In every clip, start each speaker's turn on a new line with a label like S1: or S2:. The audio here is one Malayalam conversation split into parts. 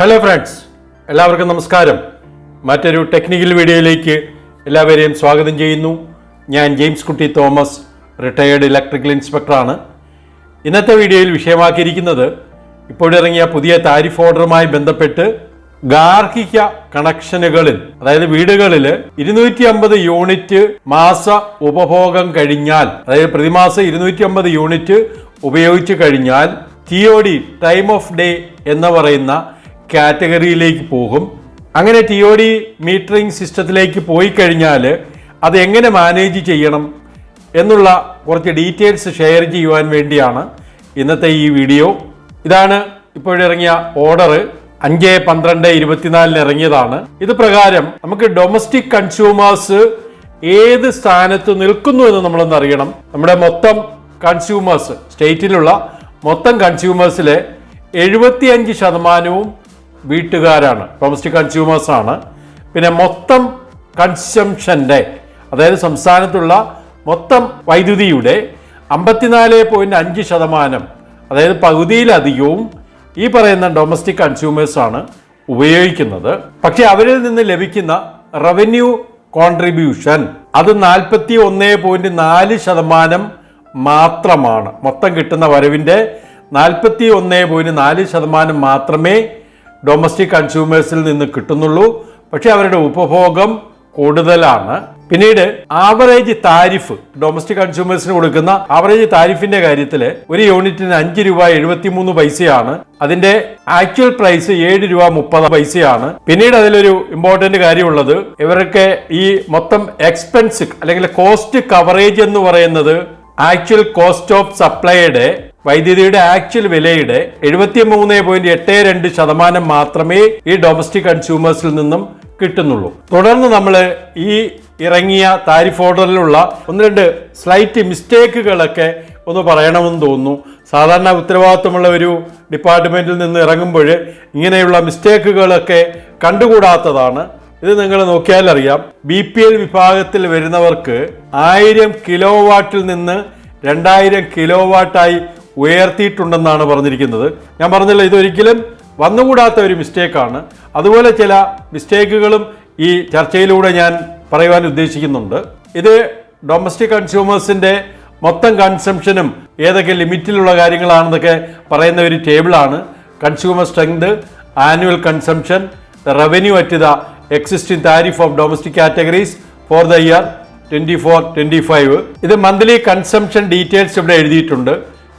S1: ഹലോ ഫ്രണ്ട്സ് എല്ലാവർക്കും നമസ്കാരം. മറ്റൊരു ടെക്നിക്കൽ വീഡിയോയിലേക്ക് എല്ലാവരെയും സ്വാഗതം ചെയ്യുന്നു. ഞാൻ ജെയിംസ് കുട്ടി തോമസ് റിട്ടയേർഡ് ഇലക്ട്രിക്കൽ ഇൻസ്പെക്ടറാണ് ഇന്നത്തെ വീഡിയോയിൽ വിഷയമാക്കിയിരിക്കുന്നത് ഇപ്പോഴിറങ്ങിയ പുതിയ താരിഫ് ഓർഡറുമായി ബന്ധപ്പെട്ട് ഗാർഹിക കണക്ഷനുകളിൽ അതായത് വീടുകളിൽ ഇരുന്നൂറ്റി അമ്പത് യൂണിറ്റ് മാസ ഉപഭോഗം കഴിഞ്ഞാൽ അതായത് പ്രതിമാസം ഇരുന്നൂറ്റി അമ്പത് യൂണിറ്റ് ഉപയോഗിച്ച് കഴിഞ്ഞാൽ T O D time of day എന്ന് പറയുന്ന കാറ്റഗറിയിലേക്ക് പോകും. അങ്ങനെ ടി ഒ ഡി മീറ്ററിംഗ് സിസ്റ്റത്തിലേക്ക് പോയി കഴിഞ്ഞാൽ അത് എങ്ങനെ മാനേജ് ചെയ്യണം എന്നുള്ള കുറച്ച് ഡീറ്റെയിൽസ് ഷെയർ ചെയ്യുവാൻ വേണ്ടിയാണ് ഇന്നത്തെ ഈ വീഡിയോ ഇതാണ് ഇപ്പോഴിറങ്ങിയ ഓർഡർ അഞ്ച് പന്ത്രണ്ട് ഇരുപത്തിനാലിന് ഇറങ്ങിയതാണ്. ഇത് പ്രകാരം നമുക്ക് ഡൊമസ്റ്റിക് കൺസ്യൂമേഴ്സ് ഏത് സ്ഥാനത്ത് നിൽക്കുന്നു എന്ന് നമ്മളൊന്ന് അറിയണം. നമ്മുടെ മൊത്തം കൺസ്യൂമേഴ്സ് സ്റ്റേറ്റിലുള്ള മൊത്തം കൺസ്യൂമേഴ്സിലെ എഴുപത്തിയഞ്ച് ശതമാനവും വീട്ടുകാരാണ് ഡൊമസ്റ്റിക് കൺസ്യൂമേഴ്സാണ് പിന്നെ മൊത്തം കൺസംഷന്റെ അതായത് സംസ്ഥാനത്തുള്ള മൊത്തം വൈദ്യുതിയുടെ അമ്പത്തിനാല് പോയിന്റ് അഞ്ച് ശതമാനം അതായത് പകുതിയിലധികവും ഈ പറയുന്ന ഡൊമസ്റ്റിക് കൺസ്യൂമേഴ്സാണ് ഉപയോഗിക്കുന്നത്. പക്ഷെ അവരിൽ നിന്ന് ലഭിക്കുന്ന റവന്യൂ കോൺട്രിബ്യൂഷൻ അത് നാൽപ്പത്തി ഒന്ന് പോയിന്റ് നാല് ശതമാനം മാത്രമാണ്. മൊത്തം കിട്ടുന്ന വരവിന്റെ നാൽപ്പത്തി ഒന്ന് പോയിന്റ് നാല് ശതമാനം മാത്രമേ ഡൊമസ്റ്റിക് കൺസ്യൂമേഴ്സിൽ നിന്ന് കിട്ടുന്നുള്ളൂ. പക്ഷെ അവരുടെ ഉപഭോഗം കൂടുതലാണ്. പിന്നീട് ആവറേജ് താരിഫ് ഡൊമസ്റ്റിക് കൺസ്യൂമേഴ്സിന് കൊടുക്കുന്ന ആവറേജ് താരിഫിന്റെ കാര്യത്തിൽ ഒരു യൂണിറ്റിന് അഞ്ച് രൂപ എഴുപത്തിമൂന്ന് പൈസയാണ്. അതിന്റെ ആക്ച്വൽ പ്രൈസ് ഏഴ് രൂപ മുപ്പത് പൈസയാണ്. പിന്നീട് അതിലൊരു ഇമ്പോർട്ടന്റ് കാര്യമുള്ളത് ഇവർക്ക് ഈ മൊത്തം എക്സ്പെൻസ് അല്ലെങ്കിൽ കോസ്റ്റ് കവറേജ് എന്ന് പറയുന്നത് ആക്ച്വൽ കോസ്റ്റ് ഓഫ് സപ്ലൈയുടെ വൈദ്യുതിയുടെ ആക്ച്വൽ വിലയുടെ എഴുപത്തി മൂന്ന് പോയിന്റ് എട്ട് രണ്ട് ശതമാനം മാത്രമേ ഈ ഡൊമസ്റ്റിക് കൺസ്യൂമേഴ്സിൽ നിന്നും കിട്ടുന്നുള്ളൂ. തുടർന്ന് നമ്മൾ ഈ ഇറങ്ങിയ താരിഫ് ഓർഡറിലുള്ള ഒന്ന് രണ്ട് സ്ലൈറ്റ് മിസ്റ്റേക്കുകളൊക്കെ ഒന്ന് പറയണമെന്ന് തോന്നുന്നു. സാധാരണ ഉത്തരവാദിത്വമുള്ള ഒരു ഡിപ്പാർട്ട്മെന്റിൽ നിന്ന് ഇറങ്ങുമ്പോൾ ഇങ്ങനെയുള്ള മിസ്റ്റേക്കുകളൊക്കെ കണ്ടുകൂടാത്തതാണ്. ഇത് നിങ്ങൾ നോക്കിയാൽ അറിയാം. ബി പി എൽ വിഭാഗത്തിൽ വരുന്നവർക്ക് ആയിരം കിലോ വാട്ടിൽ നിന്ന് രണ്ടായിരം കിലോ വാട്ടായി ഉയർത്തിയിട്ടുണ്ടെന്നാണ് പറഞ്ഞിരിക്കുന്നത്. ഞാൻ പറഞ്ഞല്ലോ ഇതൊരിക്കലും വന്നുകൂടാത്ത ഒരു മിസ്റ്റേക്കാണ്. അതുപോലെ ചില മിസ്റ്റേക്കുകളും ഈ ചർച്ചയിലൂടെ ഞാൻ പറയുവാൻ ഉദ്ദേശിക്കുന്നുണ്ട്. ഇത് ഡൊമസ്റ്റിക് കൺസ്യൂമേഴ്സിന്റെ മൊത്തം കൺസംഷനും ഏതൊക്കെ ലിമിറ്റിലുള്ള കാര്യങ്ങളാണെന്നൊക്കെ പറയുന്ന ഒരു ടേബിളാണ് consumer strength annual consumption revenue at the existing tariff of domestic categories for the year twenty four twenty five ഇത് മന്ത്ലി കൺസംഷൻ ഡീറ്റെയിൽസ് ഇവിടെ എഴുതിയിട്ടുണ്ട്.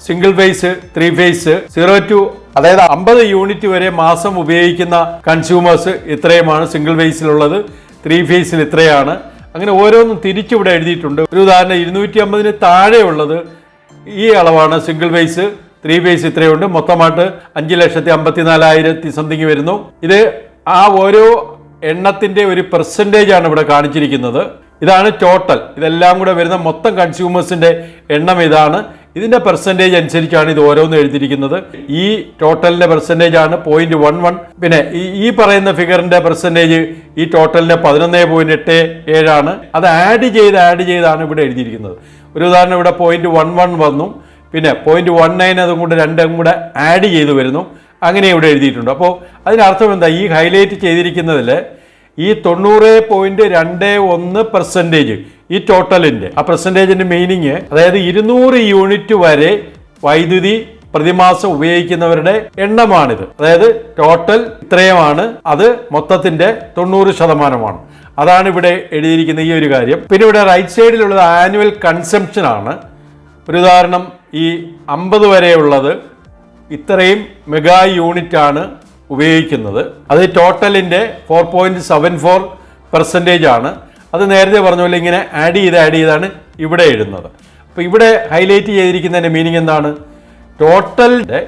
S1: Single phase three phase zero to അതായത് അമ്പത് യൂണിറ്റ് വരെ മാസം ഉപയോഗിക്കുന്ന കൺസ്യൂമേഴ്സ് ഇത്രയുമാണ് സിംഗിൾ ഫേസിലുള്ളത്. ത്രീ ഫേസിൽ ഇത്രയാണ്. അങ്ങനെ ഓരോന്നും തിരിച്ചിവിടെ എഴുതിയിട്ടുണ്ട്. ഒരു ഉദാഹരണം ഇരുന്നൂറ്റി അമ്പതിന് താഴെയുള്ളത് ഈ അളവാണ് സിംഗിൾ ഫേസ് ത്രീ ഫേസ് ഇത്രയുണ്ട്. മൊത്തമായിട്ട് അഞ്ച് ലക്ഷത്തി അമ്പത്തിനാലായിരത്തി സംതിങ് വരുന്നു. ഇത് ആ ഓരോ എണ്ണത്തിന്റെ ഒരു പെർസെന്റേജ് ആണ് ഇവിടെ കാണിച്ചിരിക്കുന്നത്. ഇതാണ് ടോട്ടൽ ഇതെല്ലാം കൂടെ വരുന്ന മൊത്തം കൺസ്യൂമേഴ്സിന്റെ എണ്ണം ഇതാണ്. ഇതിന്റെ പെർസെന്റേജ് അനുസരിച്ചാണ് ഇത് ഓരോന്നും എഴുതിയിരിക്കുന്നത്. ഈ ടോട്ടലിന്റെ പെർസെന്റേജ് ആണ് പോയിന്റ് വൺ വൺ പിന്നെ ഈ ഈ പറയുന്ന ഫിഗറിന്റെ പെർസെന്റേജ് ഈ ടോട്ടലിന്റെ പതിനൊന്ന് പോയിന്റ് എട്ട് ഏഴാണ് അത് ആഡ് ചെയ്ത് ആഡ് ചെയ്താണ് ഇവിടെ എഴുതിയിരിക്കുന്നത്. ഒരു ഉദാഹരണം ഇവിടെ പോയിന്റ് വൺ വൺ വന്നു. പിന്നെ പോയിന്റ് വൺ നയൻ അതും കൂടെ രണ്ടും കൂടെ ആഡ് ചെയ്ത് വരുന്നു. അങ്ങനെ ഇവിടെ എഴുതിയിട്ടുണ്ട്. അപ്പോൾ അതിനർത്ഥം എന്താ? ഈ ഹൈലൈറ്റ് ചെയ്തിരിക്കുന്നതിൽ ഈ തൊണ്ണൂറ് പോയിന്റ് രണ്ട് ഒന്ന് പെർസെന്റേജ് ഈ ടോട്ടലിന്റെ ആ പെർസെന്റേജിന്റെ മീനിങ് അതായത് ഇരുന്നൂറ് യൂണിറ്റ് വരെ വൈദ്യുതി പ്രതിമാസം ഉപയോഗിക്കുന്നവരുടെ എണ്ണമാണിത്. അതായത് ടോട്ടൽ ഇത്രയുമാണ്. അത് മൊത്തത്തിന്റെ തൊണ്ണൂറ് ശതമാനമാണ്. അതാണ് ഇവിടെ എഴുതിയിരിക്കുന്ന ഈ ഒരു കാര്യം. പിന്നെ ഇവിടെ റൈറ്റ് സൈഡിലുള്ളത് ആനുവൽ കൺസംഷൻ ആണ്. ഒരു ഉദാഹരണം ഈ അമ്പത് വരെയുള്ളത് ഇത്രയും മെഗാ യൂണിറ്റ് ആണ്. ഉപയോഗിക്കുന്നത്. അത് ടോട്ടലിന്റെ four point seven four percentage ആണ്. അത് നേരത്തെ പറഞ്ഞ പോലെ ഇങ്ങനെ ആഡ് ചെയ്ത് ആഡ് ചെയ്താണ് ഇവിടെ എഴുതുന്നത്. അപ്പോൾ ഇവിടെ ഹൈലൈറ്റ് ചെയ്തിരിക്കുന്നതിന്റെ മീനിങ് എന്താണ്? ടോട്ടലിന്റെ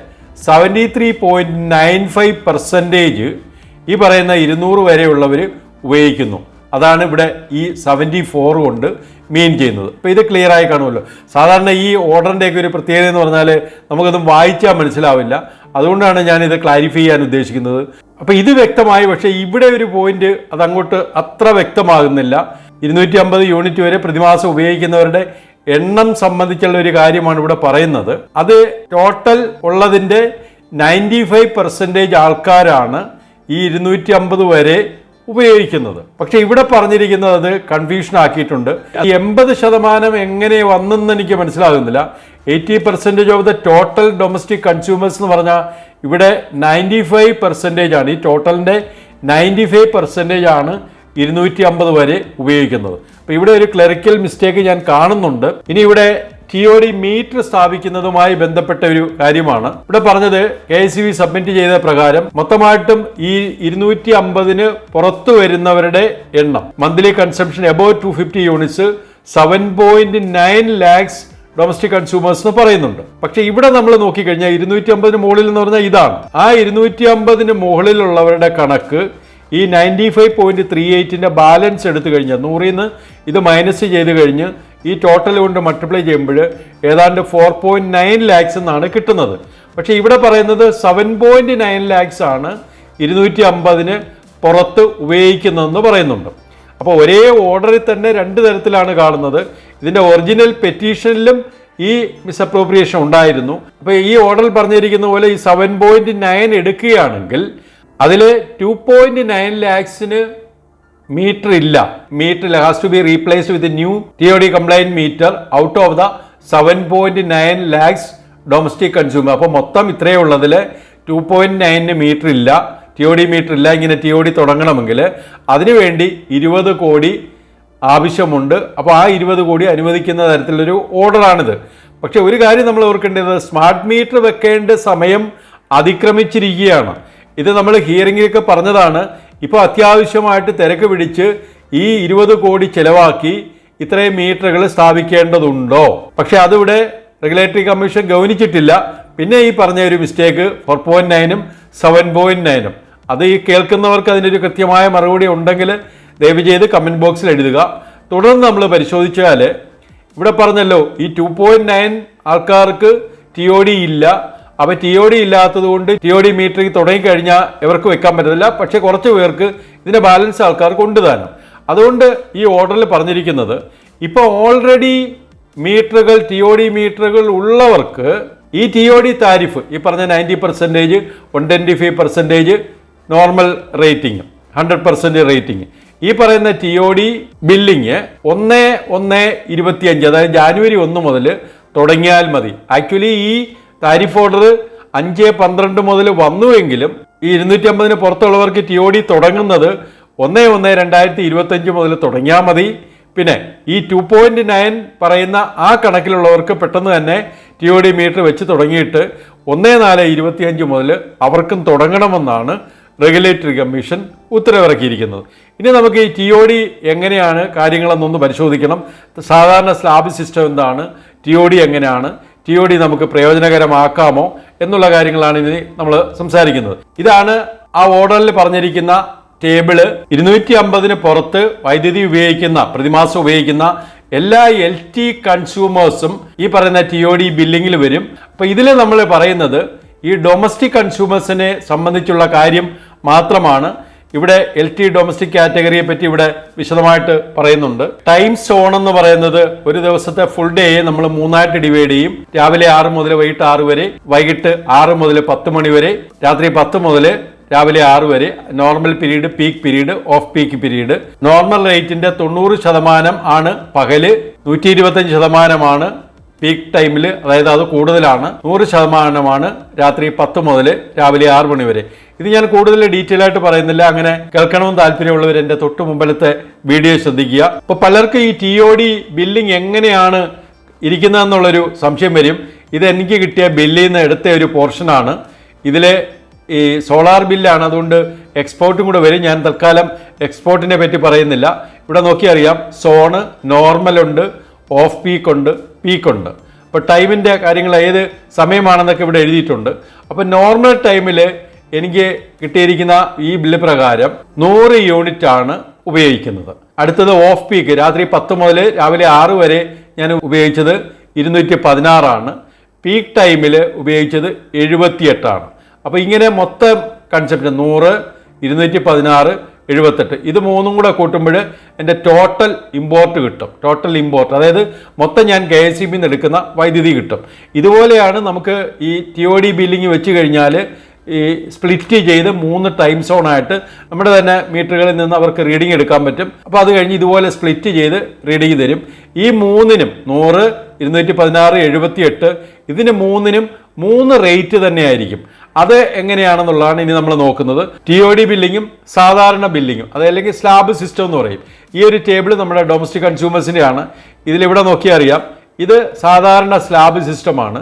S1: seventy three point nine five percentage ഈ പറയുന്ന ഇരുന്നൂറ് വരെയുള്ളവർ ഉപയോഗിക്കുന്നു. അതാണ് ഇവിടെ ഈ സെവന്റി ഫോർ കൊണ്ട് മീൻ ചെയ്യുന്നത്. അപ്പോൾ ഇത് ക്ലിയർ ആയി കാണുമല്ലോ. സാധാരണ ഈ ഓർഡറിന്റെയൊക്കെ ഒരു പ്രത്യേകത എന്ന് പറഞ്ഞാൽ നമുക്കതും വായിച്ചാൽ മനസ്സിലാവില്ല. അതുകൊണ്ടാണ് ഞാനിത് ക്ലാരിഫൈ ചെയ്യാൻ ഉദ്ദേശിക്കുന്നത്. അപ്പോൾ ഇത് വ്യക്തമായി പക്ഷേ ഇവിടെ ഒരു പോയിന്റ് അതങ്ങോട്ട് അത്ര വ്യക്തമാകുന്നില്ല. ഇരുന്നൂറ്റി അമ്പത് യൂണിറ്റ് വരെ പ്രതിമാസം ഉപയോഗിക്കുന്നവരുടെ എണ്ണം സംബന്ധിച്ചുള്ള ഒരു കാര്യമാണ് ഇവിടെ പറയുന്നത്. അത് ടോട്ടൽ ഉള്ളതിന്റെ നയന്റി ഫൈവ് പെർസെന്റേജ് ആൾക്കാരാണ് ഈ ഇരുന്നൂറ്റി അമ്പത് വരെ ഉപയോഗിക്കുന്നത്. പക്ഷെ ഇവിടെ പറഞ്ഞിരിക്കുന്നത് അത് കൺഫ്യൂഷൻ ആക്കിയിട്ടുണ്ട് എൺപത് ശതമാനം എങ്ങനെ വന്നെന്ന് എനിക്ക് മനസ്സിലാകുന്നില്ല. Eighty percentage of the total domestic consumers എന്ന് പറഞ്ഞാൽ ഇവിടെ നയന്റി ഫൈവ് പെർസെന്റേജ് ആണ്. ഈ ടോട്ടലിന്റെ നയന്റി ഫൈവ് പെർസെന്റേജ് ആണ് ഇരുന്നൂറ്റി അമ്പത് വരെ ഉപയോഗിക്കുന്നത്. അപ്പോൾ ഇവിടെ ഒരു ക്ലറിക്കൽ മിസ്റ്റേക്ക് ഞാൻ കാണുന്നുണ്ട്. ഇനി ഇവിടെ ടി ഒ മീറ്റർ സ്ഥാപിക്കുന്നതുമായി ബന്ധപ്പെട്ട ഒരു കാര്യമാണ്. ഇവിടെ പറഞ്ഞത് കെ എസ് ബി സബ്മിറ്റ് ചെയ്ത പ്രകാരം മൊത്തമായിട്ടും ഈ ഇരുന്നൂറ്റി അമ്പതിന് പുറത്തു വരുന്നവരുടെ എണ്ണം. Monthly consumption above two fifty units seven point nine lakhs domestic consumers എന്ന് പറയുന്നുണ്ട്. പക്ഷെ ഇവിടെ നമ്മൾ നോക്കിക്കഴിഞ്ഞാൽ ഇരുന്നൂറ്റി അമ്പതിന് മുകളിൽ എന്ന് പറഞ്ഞാൽ ഇതാണ്. ആ ഇരുന്നൂറ്റി അമ്പതിന് മുകളിലുള്ളവരുടെ കണക്ക് ഈ നയന്റി ഫൈവ് പോയിന്റ് ത്രീ എയ്റ്റിന്റെ ബാലൻസ് എടുത്തു കഴിഞ്ഞാൽ നൂറിൽ നിന്ന് ഇത് മൈനസ് ചെയ്ത് കഴിഞ്ഞ് ഈ ടോട്ടൽ കൊണ്ട് മൾട്ടിപ്ലൈ ചെയ്യുമ്പോൾ ഏതാണ്ട് ഫോർ പോയിന്റ് നയൻ ലാക്സ് എന്നാണ് കിട്ടുന്നത്. പക്ഷേ ഇവിടെ പറയുന്നത് സെവൻ പോയിന്റ് നയൻ ലാക്സ് ആണ് ഇരുന്നൂറ്റി അമ്പതിന് പുറത്ത് ഉപയോഗിക്കുന്നതെന്ന് പറയുന്നുണ്ട്. അപ്പോൾ ഒരേ ഓർഡറിൽ തന്നെ രണ്ട് തരത്തിലാണ് കാണുന്നത്. ഇതിന്റെ ഒറിജിനൽ പെറ്റീഷനിലും ഈ മിസ്അപ്രോപ്രിയേഷൻ ഉണ്ടായിരുന്നു. അപ്പോൾ ഈ ഓർഡറിൽ പറഞ്ഞിരിക്കുന്ന പോലെ ഈ സെവൻ പോയിന്റ് നയൻ എടുക്കുകയാണെങ്കിൽ അതിൽ ടു പോയിന്റ് നയൻ ലാക്സിന് മീറ്റർ ഇല്ല. Meter has to be replace with new T O D complaint meter out of the seven point nine lakhs domestic consumer അപ്പോൾ മൊത്തം ഇത്രയേ ഉള്ളതിൽ ടു പോയിന്റ് നയനിന് മീറ്റർ ഇല്ല. ടി ഒ ഡി മീറ്റർ ഇല്ല. ഇങ്ങനെ ടി ഒ ഡി തുടങ്ങണമെങ്കിൽ അതിനുവേണ്ടി ഇരുപത് കോടി ആവശ്യമുണ്ട്. അപ്പോൾ ആ ഇരുപത് കോടി അനുവദിക്കുന്ന തരത്തിലൊരു ഓർഡറാണിത്. പക്ഷെ ഒരു കാര്യം നമ്മൾ ഓർക്കേണ്ടത് സ്മാർട്ട് മീറ്റർ വെക്കേണ്ട സമയം അതിക്രമിച്ചിരിക്കുകയാണ്. ഇത് നമ്മൾ ഹിയറിംഗിലൊക്കെ പറഞ്ഞതാണ്. ഇപ്പോൾ അത്യാവശ്യമായിട്ട് തിരക്ക് പിടിച്ച് ഈ ഇരുപത് കോടി ചിലവാക്കി ഇത്രയും മീറ്ററുകൾ സ്ഥാപിക്കേണ്ടതുണ്ടോ? പക്ഷെ അതിവിടെ റെഗുലേറ്ററി കമ്മീഷൻ ഗൗനിച്ചിട്ടില്ല. പിന്നെ ഈ പറഞ്ഞ ഒരു മിസ്റ്റേക്ക് ഫോർ പോയിന്റ് നയനും സെവൻ പോയിന്റ് നയനും അത് ഈ കേൾക്കുന്നവർക്ക് അതിനൊരു കൃത്യമായ മറുപടി ഉണ്ടെങ്കിൽ ദയവ് ചെയ്ത് കമന്റ് ബോക്സിൽ എഴുതുക. തുടർന്ന് നമ്മൾ പരിശോധിച്ചാൽ ഇവിടെ പറഞ്ഞല്ലോ ഈ ടു പോയിന്റ് നയൻ ആൾക്കാർക്ക് ടി ഒ ഡി ഇല്ല. അപ്പോൾ ടി ഒ ഡി ഇല്ലാത്തത് കൊണ്ട് ടി ഒ ഡി മീറ്ററിൽ തുടങ്ങിക്കഴിഞ്ഞാൽ ഇവർക്ക് വെക്കാൻ പറ്റത്തില്ല. പക്ഷേ കുറച്ച് പേർക്ക് ഇതിന്റെ ബാലൻസ് ആൾക്കാർ കൊണ്ടുതാനും അതുകൊണ്ട് ഈ ഓർഡറിൽ പറഞ്ഞിരിക്കുന്നത് ഇപ്പോൾ ഓൾറെഡി മീറ്ററുകൾ ടി ഒ ഡി മീറ്ററുകൾ ഉള്ളവർക്ക് ഈ ടി ഒ ഡി താരിഫ് ഈ പറഞ്ഞ ninety percentage one twenty five percentage normal rating hundred percent rating ഈ പറയുന്ന ടി ഒ ഡി ബില്ലിങ് ഒന്ന് ഒന്ന് ഇരുപത്തിയഞ്ച് അതായത് ജാനുവരി ഒന്ന് മുതൽ തുടങ്ങിയാൽ മതി. ആക്ച്വലി ഈ താരിഫ് ഓർഡർ അഞ്ച് പന്ത്രണ്ട് മുതൽ വന്നുവെങ്കിലും ഈ ഇരുന്നൂറ്റി അമ്പതിന് പുറത്തുള്ളവർക്ക് ടി ഒ ഡി തുടങ്ങുന്നത് ഒന്ന് ഒന്ന് രണ്ടായിരത്തി ഇരുപത്തഞ്ച് മുതൽ തുടങ്ങിയാൽ മതി. പിന്നെ ഈ ടു പോയിന്റ് നയൻ പറയുന്ന ആ കണക്കിലുള്ളവർക്ക് പെട്ടെന്ന് തന്നെ ടി ഒ ഡി മീറ്റർ വെച്ച് തുടങ്ങിയിട്ട് ഒന്ന് നാല് ഇരുപത്തിയഞ്ച് മുതൽ അവർക്കും തുടങ്ങണമെന്നാണ് റെഗുലേറ്ററി കമ്മീഷൻ ഉത്തരവിറക്കിയിരിക്കുന്നത്. ഇനി നമുക്ക് ഈ ടി ഒ ഡി എങ്ങനെയാണ് കാര്യങ്ങളെന്നൊന്ന് പരിശോധിക്കണം. സാധാരണ സ്ലാബ് സിസ്റ്റം എന്താണ്? ടി ഒ ഡി എങ്ങനെയാണ്? ടി ഒ ഡി നമുക്ക് പ്രയോജനകരമാക്കാമോ എന്നുള്ള കാര്യങ്ങളാണ് ഇനി നമ്മൾ സംസാരിക്കുന്നത്. ഇതാണ് ആ ഓർഡറിൽ പറഞ്ഞിരിക്കുന്ന ടേബിൾ. ഇരുന്നൂറ്റി അമ്പതിന് പുറത്ത് വൈദ്യുതി ഉപയോഗിക്കുന്ന പ്രതിമാസം ഉപയോഗിക്കുന്ന എല്ലാ എൽ ടി കൺസ്യൂമേഴ്സും ഈ പറയുന്ന ടി ഒ ഡി ബില്ലിങ്ങിൽ വരും. അപ്പോൾ ഇതിൽ നമ്മൾ പറയുന്നത് ഈ ഡൊമസ്റ്റിക് കൺസ്യൂമേഴ്സിനെ സംബന്ധിച്ചുള്ള കാര്യം മാത്രമാണ്. ഇവിടെ എൽ ടി ഡൊമസ്റ്റിക് കാറ്റഗറിയെ പറ്റി ഇവിടെ വിശദമായിട്ട് പറയുന്നുണ്ട്. ടൈം സോൺ എന്ന് പറയുന്നത് ഒരു ദിവസത്തെ ഫുൾ ഡേയെ നമ്മൾ മൂന്നായിട്ട് ഡിവൈഡ് ചെയ്യും. രാവിലെ ആറ് മുതൽ വൈകിട്ട് ആറ് വരെ വൈകിട്ട് ആറ് മുതൽ പത്ത് മണി വരെ രാത്രി പത്ത് മുതൽ രാവിലെ ആറ് വരെ normal period peak period off peak period normal റേറ്റിന്റെ തൊണ്ണൂറ് ശതമാനം ആണ് പകൽ നൂറ്റി ഇരുപത്തഞ്ച് ശതമാനമാണ് പീക്ക് ടൈമിൽ അതായത് അത് കൂടുതലാണ് നൂറ് ശതമാനമാണ് രാത്രി പത്ത് മുതൽ രാവിലെ ആറ് മണി വരെ. ഇത് ഞാൻ കൂടുതൽ ഡീറ്റെയിൽ ആയിട്ട് പറയുന്നില്ല അങ്ങനെ കേൾക്കണമെന്ന് താല്പര്യമുള്ളവർ എന്റെ തൊട്ട് മുമ്പിലത്തെ വീഡിയോ ശ്രദ്ധിക്കുക. അപ്പോൾ പലർക്കും ഈ ടി ഒ ഡി ബില്ലിംഗ് എങ്ങനെയാണ് ഇരിക്കുന്നതെന്നുള്ളൊരു സംശയം വരും. ഇത് എനിക്ക് കിട്ടിയ ബില്ലിൽ നിന്ന് എടുത്ത ഒരു പോർഷനാണ് ഇതിലെ ഈ സോളാർ ബില്ലാണ് അതുകൊണ്ട് എക്സ്പോർട്ടും കൂടെ വരും. ഞാൻ തൽക്കാലം എക്സ്പോർട്ടിനെ പറ്റി പറയുന്നില്ല. ഇവിടെ നോക്കിയറിയാം സോണ് നോർമലുണ്ട് ഓഫ് പീക്ക് ഉണ്ട്. പീക്ക് ഉണ്ട്. അപ്പോൾ ടൈമിന്റെ കാര്യങ്ങൾ ഏത് സമയമാണെന്നൊക്കെ ഇവിടെ എഴുതിയിട്ടുണ്ട്. അപ്പോൾ നോർമൽ ടൈമിൽ എനിക്ക് കിട്ടിയിരിക്കുന്ന ഈ ബില്ല് പ്രകാരം നൂറ് യൂണിറ്റ് ആണ് ഉപയോഗിക്കുന്നത്. അടുത്തത് ഓഫ് പീക്ക് രാത്രി പത്ത് മുതൽ രാവിലെ ആറ് വരെ ഞാൻ ഉപയോഗിച്ചത് ഇരുന്നൂറ്റി പതിനാറാണ് പീക്ക് ടൈമിൽ ഉപയോഗിച്ചത് എഴുപത്തിയെട്ടാണ്. അപ്പോൾ ഇങ്ങനെ മൊത്തം കൺസെപ്റ്റ് നൂറ് ഇരുന്നൂറ്റി പതിനാറ് എഴുപത്തെട്ട്. ഇത് മൂന്നും കൂടെ കൂട്ടുമ്പോൾ എന്റെ ടോട്ടൽ ഇമ്പോർട്ട് കിട്ടും. ടോട്ടൽ ഇമ്പോർട്ട് അതായത് മൊത്തം ഞാൻ കെ എസ് സി ബിന്ന് എടുക്കുന്ന വൈദ്യുതി കിട്ടും. ഇതുപോലെയാണ് നമുക്ക് ഈ ടി ഒ ഡി ബില്ലിങ് വെച്ച് കഴിഞ്ഞാൽ ഈ സ്പ്ലിറ്റ് ചെയ്ത് മൂന്ന് ടൈം സോണായിട്ട് നമ്മുടെ തന്നെ മീറ്ററുകളിൽ നിന്ന് അവർക്ക് റീഡിംഗ് എടുക്കാൻ പറ്റും. അപ്പോൾ അത് കഴിഞ്ഞ് ഇതുപോലെ സ്പ്ലിറ്റ് ചെയ്ത് റീഡിംഗ് തരും. ഈ മൂന്നിനും നൂറ് ഇരുന്നൂറ്റി പതിനാറ് എഴുപത്തി എട്ട് ഇതിന് മൂന്നിനും മൂന്ന് റേറ്റ് തന്നെയായിരിക്കും. അത് എങ്ങനെയാണെന്നുള്ളതാണ് ഇനി നമ്മൾ നോക്കുന്നത്. ടി ഒ ഡി ബില്ലിങ്ങും സാധാരണ ബില്ലിങ്ങും അത് അല്ലെങ്കിൽ സ്ലാബ് സിസ്റ്റം എന്ന് പറയും. ഈ ഒരു ടേബിൾ നമ്മുടെ ഡൊമസ്റ്റിക് കൺസ്യൂമേഴ്സിന്റെ ആണ് ഇതിലിവിടെ നോക്കിയാൽ അറിയാം. ഇത് സാധാരണ സ്ലാബ് സിസ്റ്റമാണ്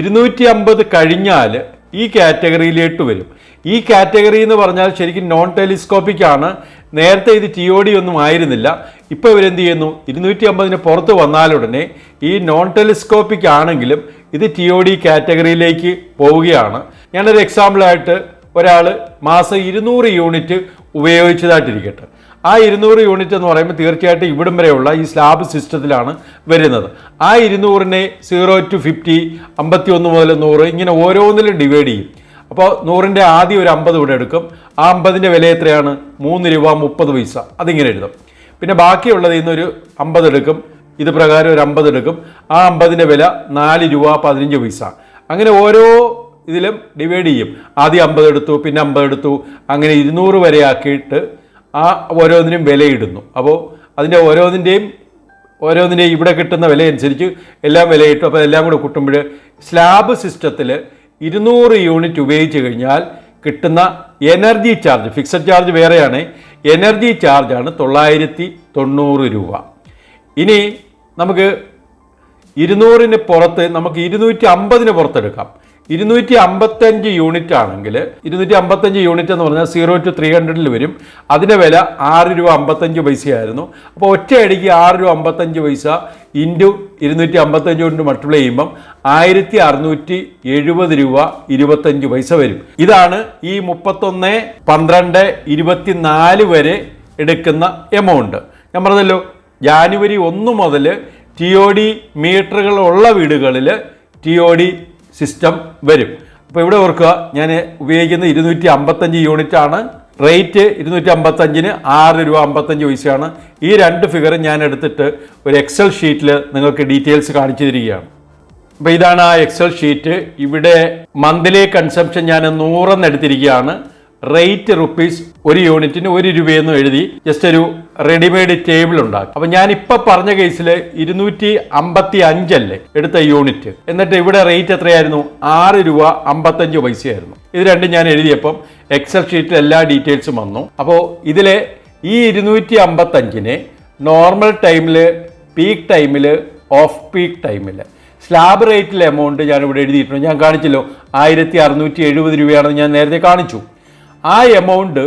S1: ഇരുന്നൂറ്റി അമ്പത് കഴിഞ്ഞാൽ ഈ കാറ്റഗറിയിലേക്ക് വരും. ഈ കാറ്റഗറി എന്ന് പറഞ്ഞാൽ ശരിക്കും നോൺ ടെലിസ്കോപ്പിക് ആണ്. നേരത്തെ ഇത് ടി ഒ ഡി ഒന്നും ആയിരുന്നില്ല. ഇപ്പോൾ ഇവരെന്ത് ചെയ്യുന്നു? ഇരുന്നൂറ്റി അമ്പതിന് പുറത്ത് വന്നാലുടനെ ഈ നോൺ ടെലിസ്കോപ്പിക് ആണെങ്കിലും ഇത് ടി ഒ ഡി കാറ്റഗറിയിലേക്ക് പോവുകയാണ്. ഞാനൊരു എക്സാമ്പിളായിട്ട് ഒരാൾ മാസം ഇരുന്നൂറ് യൂണിറ്റ് ഉപയോഗിച്ചതായിട്ടിരിക്കട്ടെ. ആ ഇരുന്നൂറ് യൂണിറ്റ് എന്ന് പറയുമ്പോൾ തീർച്ചയായിട്ടും ഇവിടം വരെയുള്ള ഈ സ്ലാബ് സിസ്റ്റത്തിലാണ് വരുന്നത്. ആ ഇരുന്നൂറിനെ സീറോ ടു ഫിഫ്റ്റി അമ്പത്തി ഒന്ന് മുതൽ നൂറ് ഇങ്ങനെ ഓരോന്നിലും ഡിവൈഡ് ചെയ്യും. അപ്പോൾ നൂറിന്റെ ആദ്യം ഒരു അമ്പത് ഇവിടെ എടുക്കും. ആ അമ്പതിന്റെ വില എത്രയാണ്? മൂന്ന് രൂപ മുപ്പത് പൈസ. അതിങ്ങനെ എഴുതും. പിന്നെ ബാക്കിയുള്ളത് ഇന്നൊരു അമ്പത് എടുക്കും. ഇത് പ്രകാരം ഒരു അമ്പത് എടുക്കും. ആ അമ്പതിന്റെ വില നാല് രൂപ പതിനഞ്ച് പൈസ. അങ്ങനെ ഓരോ ഇതിലും ഡിവൈഡ് ചെയ്യും. ആദ്യം അമ്പത് എടുത്തു പിന്നെ അമ്പത് എടുത്തു. അങ്ങനെ ഇരുന്നൂറ് വരെ ആക്കിയിട്ട് ആ ഓരോന്നിനും വിലയിടുന്നു അപ്പോൾ അതിന്റെ ഓരോന്നിന്റെയും ഓരോന്നിന്റെയും ഇവിടെ കിട്ടുന്ന വില അനുസരിച്ച് എല്ലാം വിലയിട്ടു. അപ്പോൾ എല്ലാം കൂടെ കൂട്ടുമ്പോൾ സ്ലാബ് സിസ്റ്റത്തിൽ ഇരുന്നൂറ് യൂണിറ്റ് ഉപയോഗിച്ച് കഴിഞ്ഞാൽ കിട്ടുന്ന എനർജി ചാർജ് ഫിക്സഡ് ചാർജ് വേറെയാണ്. എനർജി ചാർജാണ് തൊള്ളായിരത്തി തൊണ്ണൂറ് രൂപ. ഇനി നമുക്ക് ഇരുന്നൂറിന് പുറത്ത് നമുക്ക് ഇരുന്നൂറ്റി അമ്പതിന് പുറത്തെടുക്കാം. ഇരുന്നൂറ്റി അമ്പത്തഞ്ച് യൂണിറ്റ് ആണെങ്കിൽ ഇരുന്നൂറ്റി അമ്പത്തഞ്ച് യൂണിറ്റ് എന്ന് പറഞ്ഞാൽ സീറോ ടു ത്രീ ഹൺഡ്രഡിൽ വരും. അതിന്റെ വില ആറ് രൂപ അമ്പത്തഞ്ച് പൈസയായിരുന്നു. അപ്പോൾ ഒറ്റയടിക്ക് ആറ് രൂപ അമ്പത്തഞ്ച് പൈസ ഇന്റു ഇരുന്നൂറ്റി അമ്പത്തഞ്ച് കൊണ്ട് മൾട്ടിപ്ലൈ ചെയ്യുമ്പം ആയിരത്തി അറുന്നൂറ്റി എഴുപത് രൂപ ഇരുപത്തഞ്ച് പൈസ വരും. ഇതാണ് ഈ മുപ്പത്തൊന്ന് പന്ത്രണ്ട് ഇരുപത്തിനാല് വരെ എടുക്കുന്ന എമൗണ്ട് ഞാൻ പറഞ്ഞല്ലോ ജാനുവരി ഒന്ന് മുതൽ ടി ഒ ഡി മീറ്ററുകളുള്ള വീടുകളിൽ ടി ഒ ഡി സിസ്റ്റം വരും. അപ്പോൾ ഇവിടെ ഓർക്കുക ഞാൻ ഉപയോഗിക്കുന്ന ഇരുന്നൂറ്റി അമ്പത്തഞ്ച് ആണ്. റേറ്റ് ഇരുന്നൂറ്റി അമ്പത്തഞ്ചിന് ആറ് രൂപ അമ്പത്തഞ്ച് പൈസയാണ്. ഈ രണ്ട് ഫിഗർ ഞാൻ എടുത്തിട്ട് ഒരു എക്സൽ ഷീറ്റിൽ നിങ്ങൾക്ക് ഡീറ്റെയിൽസ് കാണിച്ചു തരികയാണ്. അപ്പോൾ ഇതാണ് ആ എക്സൽ ഷീറ്റ് ഇവിടെ മന്ത്ലി കൺസംഷൻ ഞാൻ നൂറെന്ന് എടുത്തിരിക്കുകയാണ് റേറ്റ് റുപ്പീസ് ഒരു യൂണിറ്റിന് ഒരു രൂപയെന്ന് എഴുതി ജസ്റ്റ് ഒരു റെഡിമെയ്ഡ് ടേബിൾ ഉണ്ടാക്കും. അപ്പൊ ഞാൻ ഇപ്പൊ പറഞ്ഞ കേസിൽ ഇരുന്നൂറ്റി അമ്പത്തി അഞ്ചല്ലേ എടുത്ത യൂണിറ്റ്. എന്നിട്ട് ഇവിടെ റേറ്റ് എത്രയായിരുന്നു? ആറ് രൂപ അമ്പത്തഞ്ച് പൈസയായിരുന്നു. ഇത് രണ്ടും ഞാൻ എഴുതിയപ്പം എക്സൽ ഷീറ്റിൽ എല്ലാ ഡീറ്റെയിൽസും വന്നു. അപ്പോൾ ഇതിലെ ഈ ഇരുന്നൂറ്റി അമ്പത്തഞ്ചിന് നോർമൽ ടൈമിൽ പീക്ക് ടൈമിൽ ഓഫ് പീക്ക് ടൈമിൽ സ്ലാബ് റേറ്റിലെ എമൗണ്ട് ഞാൻ ഇവിടെ എഴുതിയിട്ടുണ്ട്. ഞാൻ കാണിച്ചല്ലോ. ആയിരത്തി അറുന്നൂറ്റി എഴുപത് രൂപയാണെന്ന് ഞാൻ നേരത്തെ കാണിച്ചു. ആ എമൗണ്ട്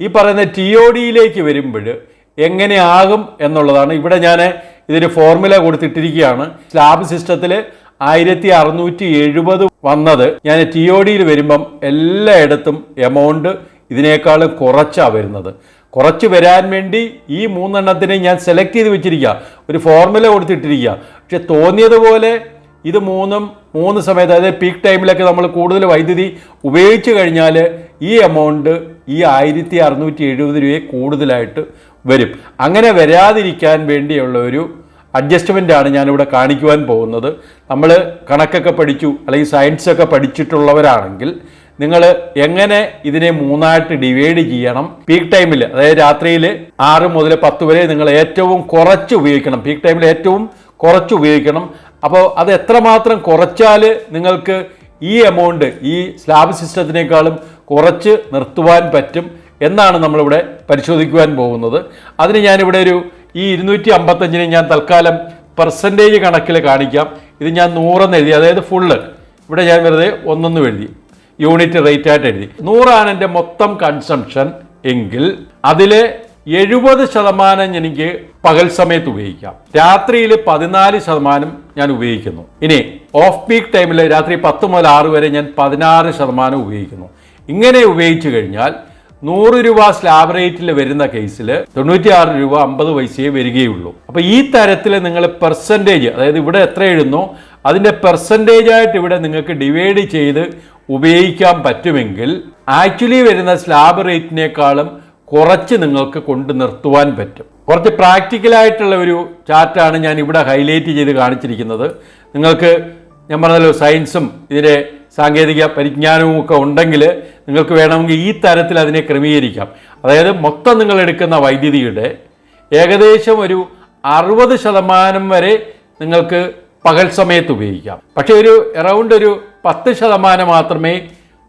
S1: ഈ പറയുന്ന ടി ഒ ഡിയിലേക്ക് വരുമ്പോൾ എങ്ങനെയാകും എന്നുള്ളതാണ്. ഇവിടെ ഞാൻ ഇതിന് ഫോർമുല കൊടുത്തിട്ടിരിക്കുകയാണ്. സ്ലാബ് സിസ്റ്റത്തിൽ ആയിരത്തി അറുന്നൂറ്റി എഴുപത് വന്നത് ഞാൻ ടി ഒ ഡിയിൽ വരുമ്പം എല്ലായിടത്തും എമൗണ്ട് ഇതിനേക്കാൾ കുറച്ചാണ് വരുന്നത്. കുറച്ച് വരാൻ വേണ്ടി ഈ മൂന്നെണ്ണത്തിനെ ഞാൻ സെലക്ട് ചെയ്ത് വെച്ചിരിക്കുക ഒരു ഫോർമുല കൊടുത്തിട്ടിരിക്കുക പക്ഷെ തോന്നിയതുപോലെ ഇത് മൂന്നും മൂന്ന് സമയത്ത് അതായത് പീക്ക് ടൈമിലൊക്കെ നമ്മൾ കൂടുതൽ വൈദ്യുതി ഉപയോഗിച്ച് കഴിഞ്ഞാൽ ഈ എമൗണ്ട് ഈ ആയിരത്തി അറുന്നൂറ്റി എഴുപത് രൂപയെ കൂടുതലായിട്ട് വരും. അങ്ങനെ വരാതിരിക്കാൻ വേണ്ടിയുള്ള ഒരു അഡ്ജസ്റ്റ്മെന്റാണ് ഞാനിവിടെ കാണിക്കുവാൻ പോകുന്നത്. നമ്മൾ കണക്കൊക്കെ പഠിച്ചു അല്ലെങ്കിൽ സയൻസൊക്കെ പഠിച്ചിട്ടുള്ളവരാണെങ്കിൽ നിങ്ങൾ എങ്ങനെ ഇതിനെ മൂന്നായിട്ട് ഡിവൈഡ് ചെയ്യണം? പീക്ക് ടൈമിൽ അതായത് രാത്രിയിൽ ആറ് മുതൽ പത്ത് വരെ നിങ്ങൾ ഏറ്റവും കുറച്ച് ഉപയോഗിക്കണം. പീക്ക് ടൈമിൽ ഏറ്റവും കുറച്ച് ഉപയോഗിക്കണം. അപ്പോൾ അത് എത്രമാത്രം കുറച്ചാൽ നിങ്ങൾക്ക് ഈ എമൗണ്ട് ഈ സ്ലാബ് സിസ്റ്റത്തിനേക്കാളും കുറച്ച് നിർത്തുവാൻ പറ്റും എന്നാണ് നമ്മളിവിടെ പരിശോധിക്കുവാൻ പോകുന്നത്. അതിന് ഞാനിവിടെ ഒരു ഈ ഇരുന്നൂറ്റി അമ്പത്തഞ്ചിനെ ഞാൻ തൽക്കാലം പെർസെന്റേജ് കണക്കിൽ കാണിക്കാം. ഇത് ഞാൻ നൂറെന്ന് എഴുതി. അതായത് ഫുള്ള് ഇവിടെ ഞാൻ വെറുതെ ഒന്നൊന്ന് എഴുതി. യൂണിറ്റ് റേറ്റ് ആയിട്ട് എഴുതി. നൂറാണ് എന്റെ മൊത്തം കൺസംഷൻ എങ്കിൽ അതിൽ എഴുപത് ശതമാനം എനിക്ക് പകൽ സമയത്ത് ഉപയോഗിക്കാം. രാത്രിയിൽ പതിനാല് ശതമാനം ഞാൻ ഉപയോഗിക്കുന്നു. ഇനി ഓഫ് പീക്ക് ടൈമിൽ രാത്രി പത്ത് മുതൽ ആറ് വരെ ഞാൻ പതിനാറ് ശതമാനം ഉപയോഗിക്കുന്നു. ഇങ്ങനെ ഉപയോഗിച്ചു കഴിഞ്ഞാൽ നൂറ് രൂപ സ്ലാബ് റേറ്റിൽ വരുന്ന കേസിൽ തൊണ്ണൂറ്റിയാറ് രൂപ അമ്പത് പൈസയെ വരികയുള്ളൂ. അപ്പൊ ഈ തരത്തിൽ നിങ്ങൾ പെർസെന്റേജ് അതായത് ഇവിടെ എത്ര എഴുതുന്നോ? അതിന്റെ പെർസെന്റേജ് ആയിട്ട് ഇവിടെ നിങ്ങൾക്ക് ഡിവൈഡ് ചെയ്ത് ഉപയോഗിക്കാൻ പറ്റുമെങ്കിൽ ആക്ച്വലി വരുന്ന സ്ലാബ് റേറ്റിനേക്കാളും കുറച്ച് നിങ്ങൾക്ക് കൊണ്ട് നിർത്തുവാൻ പറ്റും. കുറച്ച് പ്രാക്ടിക്കലായിട്ടുള്ള ഒരു ചാർട്ടാണ് ഞാൻ ഇവിടെ ഹൈലൈറ്റ് ചെയ്ത് കാണിച്ചിരിക്കുന്നത്. നിങ്ങൾക്ക് ഞാൻ പറഞ്ഞല്ലോ സയൻസും ഇതിന്റെ സാങ്കേതിക പരിജ്ഞാനവും ഒക്കെ ഉണ്ടെങ്കിൽ നിങ്ങൾക്ക് വേണമെങ്കിൽ ഈ തരത്തിൽ അതിനെ ക്രമീകരിക്കാം. അതായത് മൊത്തം നിങ്ങൾ എടുക്കുന്ന വൈദ്യുതിയുടെ ഏകദേശം ഒരു അറുപത് ശതമാനം വരെ നിങ്ങൾക്ക് പകൽ സമയത്ത് ഉപയോഗിക്കാം. പക്ഷേ ഒരു എറൗണ്ട് ഒരു പത്ത് ശതമാനം മാത്രമേ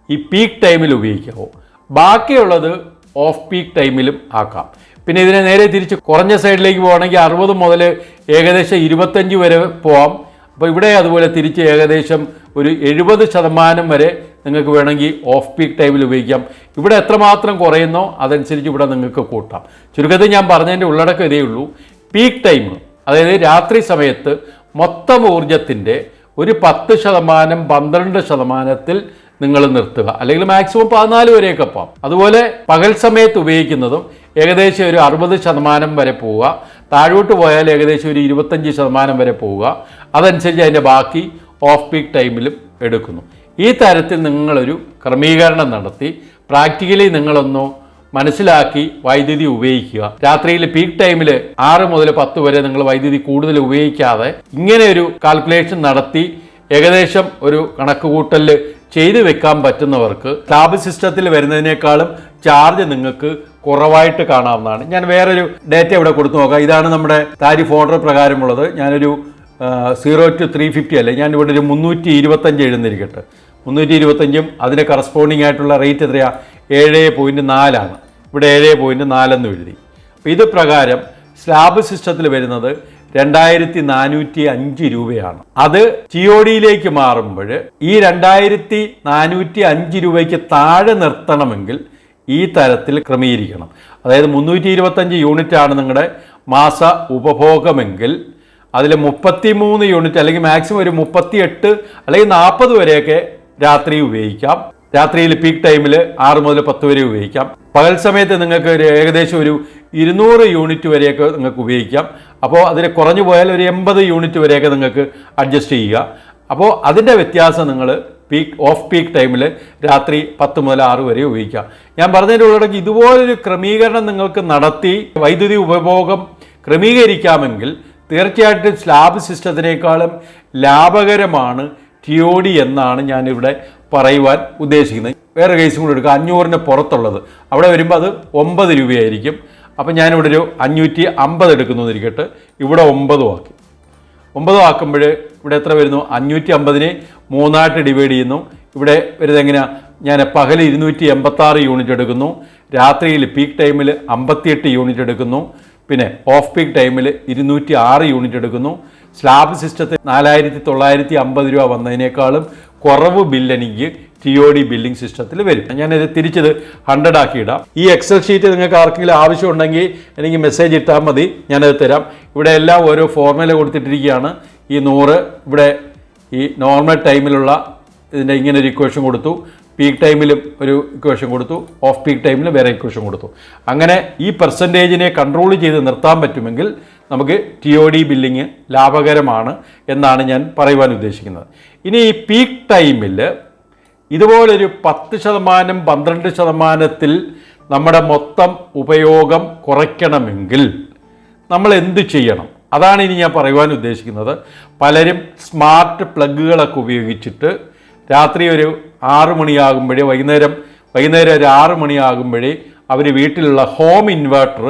S1: ഈ പീക്ക് ടൈമിൽ ഉപയോഗിക്കാവൂ. ബാക്കിയുള്ളത് ഓഫ് പീക്ക് ടൈമിലും ആക്കാം. പിന്നെ ഇതിനെ നേരെ തിരിച്ച് കുറഞ്ഞ സൈഡിലേക്ക് പോകണമെങ്കിൽ അറുപത് മുതൽ ഏകദേശം ഇരുപത്തഞ്ച് വരെ പോവാം. അപ്പോൾ ഇവിടെ അതുപോലെ തിരിച്ച് ഏകദേശം ഒരു എഴുപത് ശതമാനം വരെ നിങ്ങൾക്ക് വേണമെങ്കിൽ ഓഫ് പീക്ക് ടൈമിൽ ഉപയോഗിക്കാം. ഇവിടെ എത്രമാത്രം കുറയുന്നോ അതനുസരിച്ച് ഇവിടെ നിങ്ങൾക്ക് കൂട്ടാം. ചുരുക്കത്തിൽ ഞാൻ പറഞ്ഞതിന്റെ ഉള്ളടക്കം ഇതേ ഉള്ളൂ. പീക്ക് ടൈം അതായത് രാത്രി സമയത്ത് മൊത്തം ഊർജത്തിന്റെ ഒരു പത്ത് ശതമാനം പന്ത്രണ്ട് ശതമാനത്തിൽ നിങ്ങൾ നിർത്തുക. അല്ലെങ്കിൽ മാക്സിമം പതിനാല് വരെയൊക്കെ പോകാം. അതുപോലെ പകൽ സമയത്ത് ഉപയോഗിക്കുന്നതും ഏകദേശം ഒരു അറുപത് ശതമാനം വരെ പോവുക. താഴോട്ട് പോയാൽ ഏകദേശം ഒരു ഇരുപത്തഞ്ച് ശതമാനം വരെ പോവുക. അതനുസരിച്ച് അതിന്റെ ബാക്കി ഓഫ് പീക്ക് ടൈമിലും എടുക്കുന്നു. ഈ തരത്തിൽ നിങ്ങളൊരു ക്രമീകരണം നടത്തി പ്രാക്ടിക്കലി നിങ്ങളൊന്നോ മനസ്സിലാക്കി വൈദ്യുതി ഉപയോഗിക്കുക. രാത്രിയിൽ പീക്ക് ടൈമിൽ ആറ് മുതൽ പത്ത് വരെ നിങ്ങൾ വൈദ്യുതി കൂടുതൽ ഉപയോഗിക്കാതെ ഇങ്ങനെ ഒരു കാൽക്കുലേഷൻ നടത്തി ഏകദേശം ഒരു കണക്കുകൂട്ടൽ ചെയ്തു വെക്കാൻ പറ്റുന്നവർക്ക് സ്ലാബ് സിസ്റ്റത്തിൽ വരുന്നതിനേക്കാളും ചാർജ് നിങ്ങൾക്ക് കുറവായിട്ട് കാണാവുന്നതാണ്. ഞാൻ വേറൊരു ഡേറ്റ ഇവിടെ കൊടുത്തു നോക്കാം. ഇതാണ് നമ്മുടെ താരിഫ് ഓർഡർ പ്രകാരമുള്ളത്. ഞാനൊരു സീറോ ടു ത്രീ ഫിഫ്റ്റി അല്ലേ? ഞാൻ ഇവിടെ ഒരു മുന്നൂറ്റി ഇരുപത്തഞ്ച് എഴുന്നിരിക്കട്ടെ മുന്നൂറ്റി ഇരുപത്തഞ്ചും അതിന് കറസ്പോണ്ടിങ് ആയിട്ടുള്ള റേറ്റ് എത്രയാണ് ഏഴ് പോയിന്റ് നാലാണ് ഇവിടെ ഏഴ് പോയിന്റ് നാലെന്ന് എഴുതി. അപ്പോൾ ഇത് പ്രകാരം സ്ലാബ് സിസ്റ്റത്തിൽ വരുന്നത് രണ്ടായിരത്തി നാനൂറ്റി അഞ്ച് രൂപയാണ് അത് ജിയോഡിയിലേക്ക് മാറുമ്പോൾ ഈ രണ്ടായിരത്തി നാനൂറ്റി അഞ്ച് രൂപയ്ക്ക് താഴെ നിർത്തണമെങ്കിൽ ഈ തരത്തിൽ ക്രമീകരിക്കണം. അതായത് മുന്നൂറ്റി ഇരുപത്തഞ്ച് യൂണിറ്റ് ആണ് നിങ്ങളുടെ മാസ ഉപഭോഗമെങ്കിൽ അതിൽ മുപ്പത്തി മൂന്ന് യൂണിറ്റ് അല്ലെങ്കിൽ മാക്സിമം ഒരു മുപ്പത്തി എട്ട് അല്ലെങ്കിൽ നാൽപ്പത് വരെയൊക്കെ രാത്രി ഉപയോഗിക്കാം. രാത്രിയിൽ പീക്ക് ടൈമിൽ ആറ് മുതൽ പത്ത് വരെ ഉപയോഗിക്കാം. പകൽ സമയത്ത് നിങ്ങൾക്ക് ഒരു ഏകദേശം ഒരു ഇരുന്നൂറ് യൂണിറ്റ് വരെയൊക്കെ നിങ്ങൾക്ക് ഉപയോഗിക്കാം. അപ്പോൾ അതിന് കുറഞ്ഞു പോയാൽ ഒരു എൺപത് യൂണിറ്റ് വരെയൊക്കെ നിങ്ങൾക്ക് അഡ്ജസ്റ്റ് ചെയ്യുക. അപ്പോൾ അതിന്റെ വ്യത്യാസം നിങ്ങൾ പീക്ക് ഓഫ് പീക്ക് ടൈമിൽ രാത്രി പത്ത് മുതൽ ആറ് വരെ ഉപയോഗിക്കാം ഞാൻ പറഞ്ഞതിന്റെ ഉള്ളടക്കി ഇതുപോലൊരു ക്രമീകരണം നിങ്ങൾക്ക് നടത്തി വൈദ്യുതി ഉപഭോഗം ക്രമീകരിക്കാമെങ്കിൽ തീർച്ചയായിട്ടും സ്ലാബ് സിസ്റ്റത്തിനേക്കാളും ലാഭകരമാണ് ടിയോഡി എന്നാണ് ഞാനിവിടെ പറയുവാൻ ഉദ്ദേശിക്കുന്നത്. വേറെ കേസും കൂടെ എടുക്കുക അഞ്ഞൂറിന് പുറത്തുള്ളത്. അവിടെ വരുമ്പോൾ അത് ഒമ്പത് രൂപയായിരിക്കും. അപ്പം ഞാനിവിടെ ഒരു അഞ്ഞൂറ്റി അമ്പത് എടുക്കുന്നു എന്നിരിക്കട്ടെ. ഇവിടെ ഒമ്പതും ആക്കി. ഒമ്പതും ആക്കുമ്പോൾ ഇവിടെ എത്ര വരുന്നു? അഞ്ഞൂറ്റി അമ്പതിനെ മൂന്നായിട്ട് ഡിവൈഡ് ചെയ്യുന്നു. ഇവിടെ വരുന്നത് എങ്ങനെയാണ് ഞാൻ പകൽ ഇരുന്നൂറ്റി എൺപത്താറ് യൂണിറ്റ് എടുക്കുന്നു. രാത്രിയിൽ പീക്ക് ടൈമിൽ അമ്പത്തിയെട്ട് യൂണിറ്റ് എടുക്കുന്നു. പിന്നെ ഓഫ് പീക്ക് ടൈമിൽ ഇരുന്നൂറ്റി ആറ് യൂണിറ്റ് എടുക്കുന്നു. സ്ലാബ് സിസ്റ്റത്തിൽ നാലായിരത്തി തൊള്ളായിരത്തി അമ്പത് രൂപ വന്നതിനേക്കാളും കുറവ് ബില്ല് എനിക്ക് ടി ഒ ഡി ബില്ലിംഗ് സിസ്റ്റത്തിൽ വരും. ഞാനിത് തിരിച്ചത് ഹൺഡ്രഡ് ആക്കി ഇടാം. ഈ എക്സൽ ഷീറ്റ് നിങ്ങൾക്ക് ആർക്കെങ്കിലും ആവശ്യമുണ്ടെങ്കിൽ എനിക്ക് മെസ്സേജ് ഇട്ടാൽ മതി. ഞാനത് തരാം. ഇവിടെ എല്ലാം ഓരോ ഫോർമുല കൊടുത്തിട്ടിരിക്കുകയാണ്. ഈ നൂറ് ഇവിടെ ഈ നോർമൽ ടൈമിലുള്ള ഇതിന്റെ ഇങ്ങനെ ഒരു ഇക്വേഷൻ കൊടുത്തു. പീക്ക് ടൈമിലും ഒരു ഇക്വേഷൻ കൊടുത്തു. ഓഫ് പീക്ക് ടൈമിലും വേറെ ഇക്വേഷൻ കൊടുത്തു. അങ്ങനെ ഈ പെർസെന്റേജിനെ കൺട്രോൾ ചെയ്ത് നിർത്താൻ പറ്റുമെങ്കിൽ നമുക്ക് ടി ഒ ഡി ബില്ലിങ് ലാഭകരമാണ് എന്നാണ് ഞാൻ പറയുവാൻ ഉദ്ദേശിക്കുന്നത്. ഇനി ഈ പീക്ക് ടൈമിൽ ഇതുപോലൊരു പത്ത് ശതമാനം പന്ത്രണ്ട് ശതമാനത്തിൽ നമ്മുടെ മൊത്തം ഉപയോഗം കുറയ്ക്കണമെങ്കിൽ നമ്മൾ എന്ത് ചെയ്യണം? അതാണ് ഇനി ഞാൻ പറയുവാൻ ഉദ്ദേശിക്കുന്നത്. പലരും സ്മാർട്ട് പ്ലഗുകളൊക്കെ ഉപയോഗിച്ചിട്ട് രാത്രി ഒരു ആറ് മണിയാകുമ്പോഴേ വൈകുന്നേരം വൈകുന്നേരം ഒരു ആറ് മണിയാകുമ്പോഴേ അവർ വീട്ടിലുള്ള ഹോം ഇൻവേർട്ടർ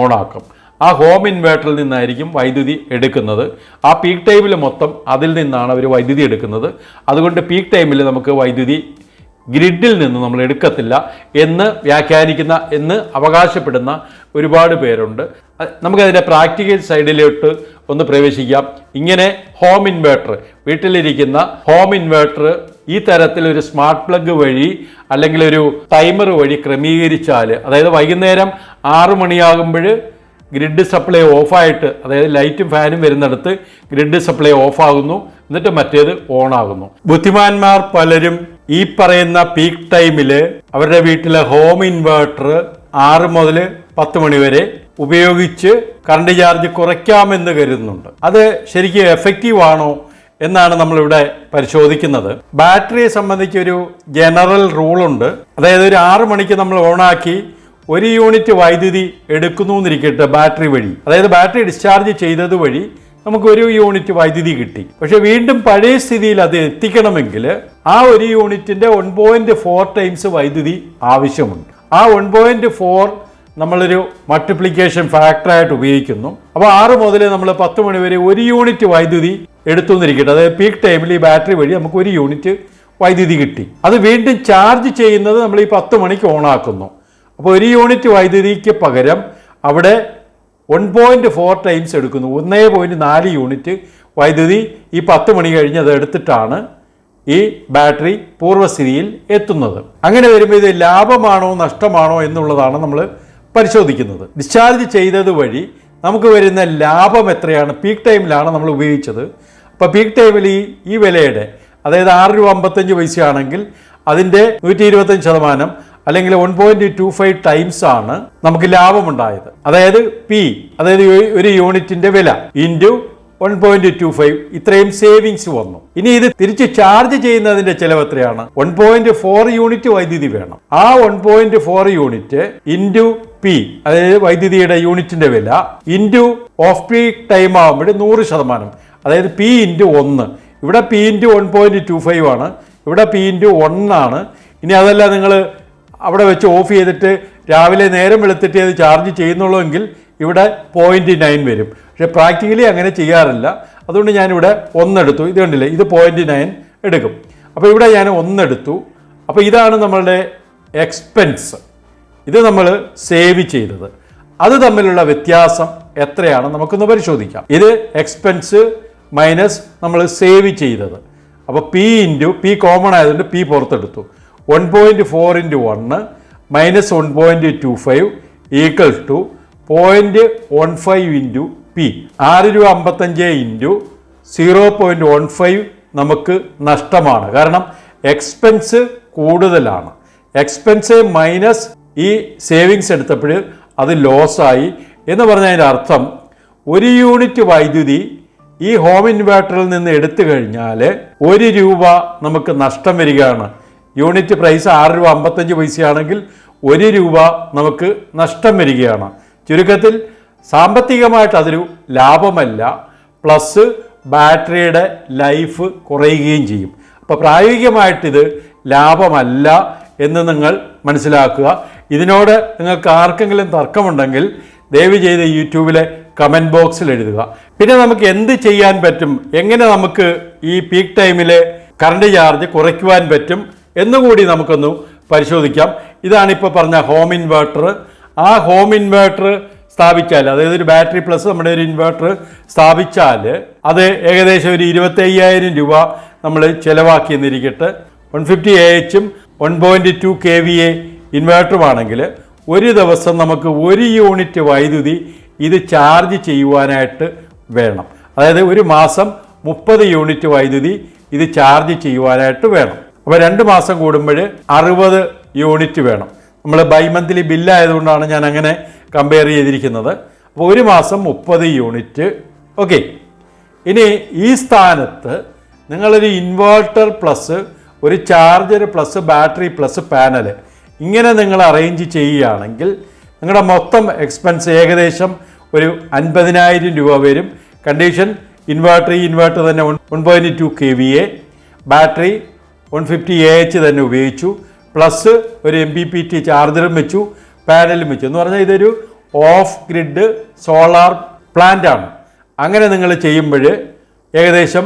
S1: ഓണാക്കും. ആ ഹോം ഇൻവേർട്ടറിൽ നിന്നായിരിക്കും വൈദ്യുതി എടുക്കുന്നത്. ആ പീക്ക് ടൈമിൽ മൊത്തം അതിൽ നിന്നാണ് അവർ വൈദ്യുതി എടുക്കുന്നത്. അതുകൊണ്ട് പീക്ക് ടൈമിൽ നമുക്ക് വൈദ്യുതി ഗ്രിഡിൽ നിന്ന് നമ്മൾ എടുക്കത്തില്ല എന്ന് വ്യാഖ്യാനിക്കുന്ന എന്ന് അവകാശപ്പെടുന്ന ഒരുപാട് പേരുണ്ട്. നമുക്കതിന്റെ പ്രാക്ടിക്കൽ സൈഡിലോട്ട് ഒന്ന് പ്രവേശിക്കാം. ഇങ്ങനെ ഹോം ഇൻവേർട്ടർ വീട്ടിലിരിക്കുന്ന ഹോം ഇൻവേർട്ടർ ഈ തരത്തിൽ ഒരു സ്മാർട്ട് പ്ലഗ് വഴി അല്ലെങ്കിൽ ഒരു ടൈമർ വഴി ക്രമീകരിച്ചാൽ അതായത് വൈകുന്നേരം ആറു മണിയാകുമ്പോൾ ഗ്രിഡ് സപ്ലൈ ഓഫായിട്ട് അതായത് ലൈറ്റും ഫാനും വരുന്നിടത്ത് ഗ്രിഡ് സപ്ലൈ ഓഫാകുന്നു എന്നിട്ട് മറ്റേത് ഓൺ ആകുന്നു. ബുദ്ധിമാന്മാർ പലരും ഈ പറയുന്ന പീക്ക് ടൈമിൽ അവരുടെ വീട്ടിലെ ഹോം ഇൻവേർട്ടർ ആറ് മുതൽ പത്ത് മണിവരെ ഉപയോഗിച്ച് കറണ്ട് ചാർജ് കുറയ്ക്കാമെന്ന് കരുതുന്നുണ്ട്. അത് ശരിക്കും എഫക്റ്റീവ് ആണോ എന്നാണ് നമ്മളിവിടെ പരിശോധിക്കുന്നത്. ബാറ്ററിയെ സംബന്ധിച്ചൊരു ജനറൽ റൂളുണ്ട് അതായത് ഒരു ആറ് മണിക്ക് നമ്മൾ ഓണാക്കി ഒരു യൂണിറ്റ് വൈദ്യുതി എടുക്കുന്നു എന്നിരിക്കട്ടെ ബാറ്ററി വഴി. അതായത് ബാറ്ററി ഡിസ്ചാർജ് ചെയ്തത് വഴി നമുക്ക് ഒരു യൂണിറ്റ് വൈദ്യുതി കിട്ടി. പക്ഷെ വീണ്ടും പഴയ സ്ഥിതിയിൽ അത് എത്തിക്കണമെങ്കിൽ ആ ഒരു യൂണിറ്റിന്റെ വൺ പോയിന്റ് ഫോർ ടൈംസ് വൈദ്യുതി ആവശ്യമുണ്ട്. ആ വൺ പോയിന്റ് ഫോർ നമ്മളൊരു മൾട്ടിപ്ലിക്കേഷൻ ഫാക്ടറായിട്ട് ഉപയോഗിക്കുന്നു. അപ്പോൾ ആറ് മുതൽ നമ്മൾ പത്ത് മണി വരെ ഒരു യൂണിറ്റ് വൈദ്യുതി എടുത്തു നിന്നിരിക്കട്ടെ അതായത് പീക്ക് ടൈമിൽ ഈ ബാറ്ററി വഴി നമുക്ക് ഒരു യൂണിറ്റ് വൈദ്യുതി കിട്ടി. അത് വീണ്ടും ചാർജ് ചെയ്യുന്നത് നമ്മൾ ഈ പത്ത് മണിക്ക് ഓണാക്കുന്നു അപ്പോൾ ഒരു യൂണിറ്റ് വൈദ്യുതിക്ക് പകരം അവിടെ വൺ പോയിന്റ് ഫോർ ടൈംസ് എടുക്കുന്നു. ഒന്നേ പോയിന്റ് നാല് യൂണിറ്റ് വൈദ്യുതി ഈ പത്ത് മണി കഴിഞ്ഞ് അത് എടുത്തിട്ടാണ് ഈ ബാറ്ററി പൂർവസ്ഥിതിയിൽ എത്തുന്നത്. അങ്ങനെ വരുമ്പോൾ ഇത് ലാഭമാണോ നഷ്ടമാണോ എന്നുള്ളതാണ് നമ്മൾ പരിശോധിക്കുന്നത്. ഡിസ്ചാർജ് ചെയ്തത് വഴി നമുക്ക് വരുന്ന ലാഭം എത്രയാണ്? പീക്ക് ടൈമിലാണ് നമ്മൾ ഉപയോഗിച്ചത്. അപ്പോൾ പീക്ക് ടൈമിൽ ഈ ഈ വിലയുടെ അതായത് ആറ് രൂപ അമ്പത്തഞ്ച് പൈസയാണെങ്കിൽ അതിന്റെ നൂറ്റി ഇരുപത്തഞ്ച് ശതമാനം അല്ലെങ്കിൽ one point two five times ആണ് നമുക്ക് ലാഭമുണ്ടായത്. അതായത് പി അതായത് ഒരു- യൂണിറ്റിന്റെ വില into one point two five ഇത്രയും സേവിങ്സ് വന്നു. ഇനി ഇത് തിരിച്ച് ചാർജ് ചെയ്യുന്നതിന്റെ ചെലവ് എത്രയാണ്? വൺ പോയിന്റ് ഫോർ യൂണിറ്റ് വൈദ്യുതി വേണം. ആ one point four unit into P അതായത് വൈദ്യുതിയുടെ യൂണിറ്റിന്റെ വില ഇന്റു ഓഫ് പീക്ക് ടൈം ആകുമ്പോൾ നൂറ് ശതമാനം. അതായത് പി ഇന്റു ഒന്ന്. ഇവിടെ P into one point two five ആണ്. ഇവിടെ പി ഇന്റു വൺ ആണ്. ഇനി അതല്ല നിങ്ങൾ അവിടെ വെച്ച് ഓഫ് ചെയ്തിട്ട് രാവിലെ നേരം വെളുത്തിട്ട് അത് ചാർജ് ചെയ്യുന്നുള്ളൂ എങ്കിൽ ഇവിടെ പോയിന്റ് നയൻ വരും. പക്ഷേ പ്രാക്ടിക്കലി അങ്ങനെ ചെയ്യാറില്ല. അതുകൊണ്ട് ഞാനിവിടെ ഒന്നെടുത്തു. ഇത് കണ്ടില്ലേ? ഇത് പോയിന്റ് നയൻ എടുക്കും. അപ്പോൾ ഇവിടെ ഞാൻ ഒന്നെടുത്തു. അപ്പോൾ ഇതാണ് നമ്മളുടെ എക്സ്പെൻസ് ഇത് നമ്മൾ സേവ് ചെയ്തത്. അത് തമ്മിലുള്ള വ്യത്യാസം എത്രയാണ് നമുക്കൊന്ന് പരിശോധിക്കാം. ഇത് എക്സ്പെൻസ് മൈനസ് നമ്മൾ സേവ് ചെയ്തത്. അപ്പോൾ പി ഇന്റു പി കോമൺ ആയതുകൊണ്ട് പി പുറത്തെടുത്തു. One point four into one minus one point two five equal to point one five into P ആറ് രൂപ അമ്പത്തഞ്ച് into zero point one five നമുക്ക് നഷ്ടമാണ്. കാരണം എക്സ്പെൻസ് കൂടുതലാണ്. എക്സ്പെൻസ് മൈനസ് ഈ സേവിങ്സ് എടുത്തപ്പോൾ അത് ലോസായി എന്ന് പറഞ്ഞതിന്റെ അർത്ഥം ഒരു യൂണിറ്റ് വൈദ്യുതി ഈ ഹോം ഇൻവേർട്ടറിൽ നിന്ന് എടുത്തു കഴിഞ്ഞാൽ ഒരു രൂപ നമുക്ക് നഷ്ടം വരികയാണ്. യൂണിറ്റ് പ്രൈസ് ആറ് രൂപ അമ്പത്തഞ്ച് പൈസയാണെങ്കിൽ ഒരു രൂപ നമുക്ക് നഷ്ടം വരികയാണ്. ചുരുക്കത്തിൽ സാമ്പത്തികമായിട്ട് അതൊരു ലാഭമല്ല. പ്ലസ് ബാറ്ററിയുടെ ലൈഫ് കുറയുകയും ചെയ്യും. അപ്പോൾ പ്രായോഗികമായിട്ടിത് ലാഭമല്ല എന്ന് നിങ്ങൾ മനസ്സിലാക്കുക. ഇതിനോട് നിങ്ങൾക്ക് ആർക്കെങ്കിലും തർക്കമുണ്ടെങ്കിൽ ദയവ് ചെയ്ത് യൂട്യൂബിലെ കമന്റ് ബോക്സിൽ എഴുതുക. പിന്നെ നമുക്ക് എന്ത് ചെയ്യാൻ പറ്റും? എങ്ങനെ നമുക്ക് ഈ പീക്ക് ടൈമിലെ കറണ്ട് ചാർജ് കുറയ്ക്കുവാൻ പറ്റും? എന്നുകൂടി നമുക്കൊന്ന് പരിശോധിക്കാം. ഇതാണ് ഇപ്പോൾ പറഞ്ഞ ഹോം ഇൻവേർട്ടർ ആ ഹോം ഇൻവേർട്ടർ സ്ഥാപിച്ചാൽ അതായത് ഒരു ബാറ്ററി പ്ലസ് നമ്മുടെ ഒരു ഇൻവേർട്ടർ സ്ഥാപിച്ചാൽ അത് ഏകദേശം ഒരു ഇരുപത്തയ്യായിരം രൂപ നമ്മൾ ചിലവാക്കി എന്നിരിക്കട്ടെ one fifty A എച്ചും one point two K V A ഇൻവേർട്ടറുമാണെങ്കിൽ ഒരു ദിവസം നമുക്ക് ഒരു യൂണിറ്റ് വൈദ്യുതി ഇത് ചാർജ് ചെയ്യുവാനായിട്ട് വേണം. അതായത് ഒരു മാസം മുപ്പത് യൂണിറ്റ് വൈദ്യുതി ഇത് ചാർജ് ചെയ്യുവാനായിട്ട് വേണം. അപ്പോൾ രണ്ട് മാസം കൂടുമ്പോൾ അറുപത് യൂണിറ്റ് വേണം. നമ്മൾ ബൈമന്ത്ലി ബില്ലായതുകൊണ്ടാണ് ഞാൻ അങ്ങനെ കമ്പയർ ചെയ്തിരിക്കുന്നത്. അപ്പോൾ ഒരു മാസം മുപ്പത് യൂണിറ്റ്. ഓക്കെ. ഇനി ഈ സ്ഥാനത്ത് നിങ്ങളൊരു ഇൻവേർട്ടർ പ്ലസ് ഒരു charger plus battery plus panel ഇങ്ങനെ നിങ്ങൾ അറേഞ്ച് ചെയ്യുകയാണെങ്കിൽ നിങ്ങളുടെ മൊത്തം എക്സ്പെൻസ് ഏകദേശം ഒരു അൻപതിനായിരം രൂപ വരും. കണ്ടീഷൻ ഇൻവേർട്ടർ ഈ ഇൻവേർട്ടർ തന്നെ one point two K V A battery one fifty A H തന്നെ ഉപയോഗിച്ചു. പ്ലസ് ഒരു എം ബി പി ടി ചാർജറും വെച്ചു പാനലും വെച്ചു. എന്ന് പറഞ്ഞാൽ ഇതൊരു ഓഫ് ഗ്രിഡ് സോളാർ പ്ലാന്റ് ആണ്. അങ്ങനെ നിങ്ങൾ ചെയ്യുമ്പോൾ ഏകദേശം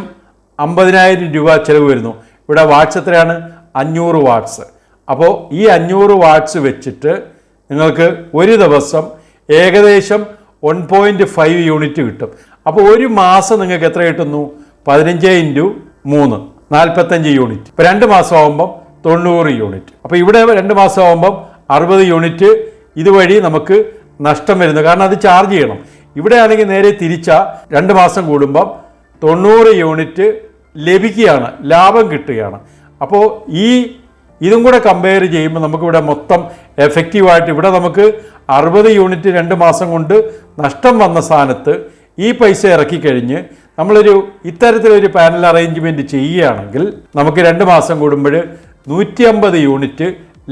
S1: അമ്പതിനായിരം രൂപ ചിലവ് വരുന്നു. ഇവിടെ വാട്ട്സ് എത്രയാണ്? അഞ്ഞൂറ് വാട്ട്സ് അപ്പോൾ ഈ അഞ്ഞൂറ് വാട്ട്സ് വെച്ചിട്ട് നിങ്ങൾക്ക് ഒരു ദിവസം ഏകദേശം വൺ പോയിന്റ് ഫൈവ് യൂണിറ്റ് കിട്ടും. അപ്പോൾ ഒരു മാസം നിങ്ങൾക്ക് എത്ര കിട്ടുന്നു? പതിനഞ്ച് ഇന്റു മൂന്ന്. നാൽപ്പത്തഞ്ച് യൂണിറ്റ്. ഇപ്പോൾ രണ്ട് മാസമാകുമ്പം തൊണ്ണൂറ് യൂണിറ്റ്. അപ്പോൾ ഇവിടെ രണ്ട് മാസമാകുമ്പം അറുപത് യൂണിറ്റ് ഇതുവഴി നമുക്ക് നഷ്ടം വരുന്നു കാരണം അത് ചാർജ് ചെയ്യണം. ഇവിടെ ആണെങ്കിൽ നേരെ തിരിച്ച രണ്ട് മാസം കൂടുമ്പം തൊണ്ണൂറ് യൂണിറ്റ് ലഭിക്കുകയാണ്. ലാഭം കിട്ടുകയാണ്. അപ്പോൾ ഈ ഇതും കൂടെ കമ്പയർ ചെയ്യുമ്പോൾ നമുക്കിവിടെ മൊത്തം എഫക്റ്റീവായിട്ട് ഇവിടെ നമുക്ക് അറുപത് യൂണിറ്റ് രണ്ട് മാസം കൊണ്ട് നഷ്ടം വന്ന സ്ഥാനത്ത് ഈ പൈസ ഇറക്കി കഴിഞ്ഞ് നമ്മളൊരു ഇത്തരത്തിലൊരു പാനൽ അറേഞ്ച്മെന്റ് ചെയ്യുകയാണെങ്കിൽ നമുക്ക് രണ്ട് മാസം കൂടുമ്പോൾ നൂറ്റി അമ്പത് യൂണിറ്റ്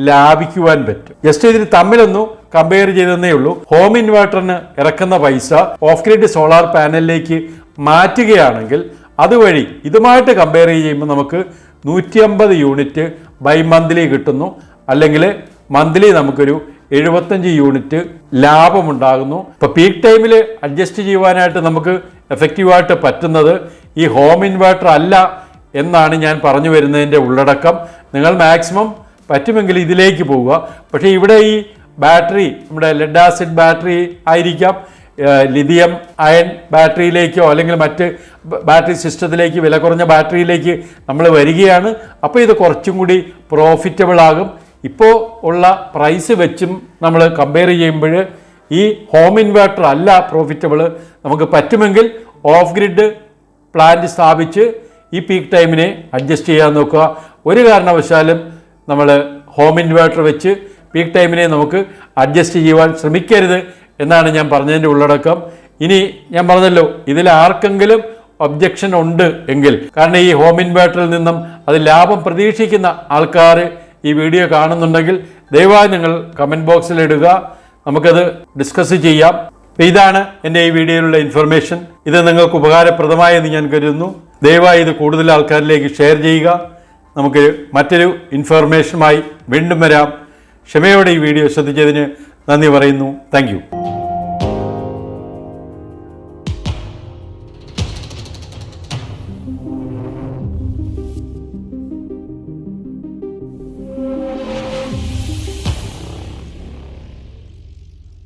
S1: ലാഭിക്കുവാൻ പറ്റും. ജസ്റ്റ് ഇതിന് തമ്മിലൊന്നും കമ്പയർ ചെയ്തെന്നേ ഉള്ളൂ. ഹോം ഇൻവേർട്ടറിന് ഇറക്കുന്ന പൈസ ഓഫ് ഗ്രിഡ് സോളാർ പാനലിലേക്ക് മാറ്റുകയാണെങ്കിൽ അതുവഴി ഇതുമായിട്ട് കമ്പയർ ചെയ്യുമ്പോൾ നമുക്ക് നൂറ്റി അമ്പത് യൂണിറ്റ് ബൈ മന്ത്ലി കിട്ടുന്നു. അല്ലെങ്കിൽ മന്ത്ലി നമുക്കൊരു എഴുപത്തഞ്ച് യൂണിറ്റ് ലാഭമുണ്ടാകുന്നു. ഇപ്പോൾ പീക്ക് ടൈമിൽ അഡ്ജസ്റ്റ് ചെയ്യുവാനായിട്ട് നമുക്ക് എഫക്റ്റീവായിട്ട് പറ്റുന്നത് ഈ ഹോം ഇൻവേർട്ടർ അല്ല എന്നാണ് ഞാൻ പറഞ്ഞു വരുന്നതിന്റെ ഉള്ളടക്കം. നിങ്ങൾ മാക്സിമം പറ്റുമെങ്കിൽ ഇതിലേക്ക് പോവുക. പക്ഷേ ഇവിടെ ഈ ബാറ്ററി നമ്മുടെ ലെഡ് ആസിഡ് ബാറ്ററി ആയിരിക്കാം. ലിഥിയം അയൺ ബാറ്ററിയിലേക്കോ അല്ലെങ്കിൽ മറ്റ് ബാറ്ററി സിസ്റ്റത്തിലേക്ക് വില കുറഞ്ഞ ബാറ്ററിയിലേക്ക് നമ്മൾ വരികയാണ്. അപ്പോൾ ഇത് കുറച്ചും കൂടി പ്രോഫിറ്റബിൾ ആകും. ഇപ്പോൾ ഉള്ള പ്രൈസ് വെച്ചും നമ്മൾ കമ്പയർ ചെയ്യുമ്പോൾ ഈ ഹോം ഇൻവേർട്ടർ അല്ല പ്രോഫിറ്റബിൾ നമുക്ക് പറ്റുമെങ്കിൽ ഓഫ് ഗ്രിഡ് പ്ലാന്റ് സ്ഥാപിച്ച് ഈ പീക്ക് ടൈമിനെ അഡ്ജസ്റ്റ് ചെയ്യാൻ നോക്കുക. ഒരു കാരണവശാലും നമ്മൾ ഹോം ഇൻവേർട്ടർ വെച്ച് പീക്ക് ടൈമിനെ നമുക്ക് അഡ്ജസ്റ്റ് ചെയ്യുവാൻ ശ്രമിക്കരുത് എന്നാണ് ഞാൻ പറഞ്ഞതിന്റെ ഉള്ളടക്കം. ഇനി ഞാൻ പറഞ്ഞല്ലോ ഇതിൽ ആർക്കെങ്കിലും ഒബ്ജക്ഷൻ ഉണ്ട് എങ്കിൽ. കാരണം ഈ ഹോം ഇൻവേർട്ടറിൽ നിന്നും അത് ലാഭം പ്രതീക്ഷിക്കുന്ന ആൾക്കാർ ഈ വീഡിയോ കാണുന്നുണ്ടെങ്കിൽ ദയവായി നിങ്ങൾ കമന്റ് ബോക്സിൽ ഇടുക. നമുക്കത് ഡിസ്കസ് ചെയ്യാം. ഇതാണ് എന്റെ ഈ വീഡിയോയിലുള്ള ഇൻഫർമേഷൻ ഇത് നിങ്ങൾക്ക് ഉപകാരപ്രദമായെന്ന് ഞാൻ കരുതുന്നു. ദയവായി ഇത് കൂടുതൽ ആൾക്കാരിലേക്ക് ഷെയർ ചെയ്യുക. നമുക്ക് മറ്റൊരു ഇൻഫർമേഷനുമായി വീണ്ടും വരാം. ക്ഷമയോടെ ഈ വീഡിയോ ശ്രദ്ധിച്ചതിന് നന്ദി പറയുന്നു. താങ്ക്